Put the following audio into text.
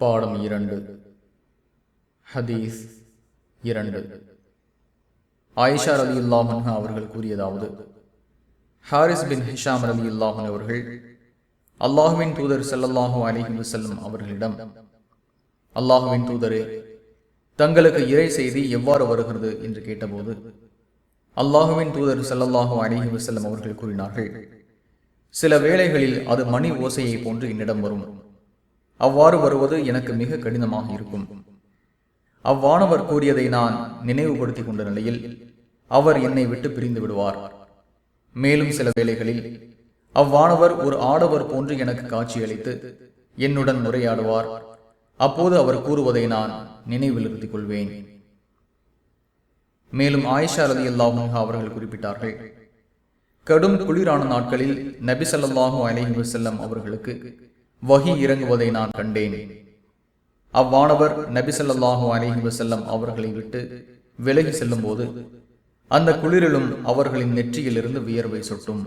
பாடம் இரண்டு. ஹதீஸ் இரண்டு. ஆயிஷா ரலி இல்லாமன் அவர்கள் கூறியதாவது ஹாரிஸ் பின் ஹிஷாம் அலி இல்லாமன் அவர்கள் அல்லாஹுவின் தூதர் செல்லல்லாஹு அலைஹி செல்லும் அவர்களிடம் அல்லாஹுவின் தூதரே தங்களுக்கு இறை செய்தி எவ்வாறு வருகிறது? என்று கேட்டபோது அல்லாஹுவின் தூதர் செல்லல்லாஹு அலைஹி வஸல்லம் அவர்கள் கூறினார்கள் சில வேளைகளில் அது மணி ஓசையை போன்று என்னிடம் வரும். அவ்வாறு வருவது எனக்கு மிக கடினமாக இருக்கும். அவ்வானவர் கூறியதை நான் நினைவுபடுத்திக் கொண்ட நிலையில் அவர் என்னை விட்டு பிரிந்து விடுவார். மேலும் சில வேளைகளில் அவ்வானவர் ஒரு ஆடவர் போன்று எனக்கு காட்சியளித்து என்னுடன் உரையாடுவார். அப்போது அவர் கூறுவதை நான் நினைவில் இருத்திக் கொள்வேன். மேலும் ஆயிஷா ரதி அல்லாஹ் அவர்கள் குறிப்பிட்டார்கள் கடும் குளிரான நாட்களில் நபி சல்லாஹூ அலைஹி அவர்களுக்கு வகி இறங்குவதை நான் கண்டேன். அவ்வானவர் நபி அலிஹி வசல்லம் அவர்களை விட்டு விலகி செல்லும் போது அந்த குளிரிலும் அவர்களின் நெற்றியிலிருந்து வியர்வை சொட்டும்.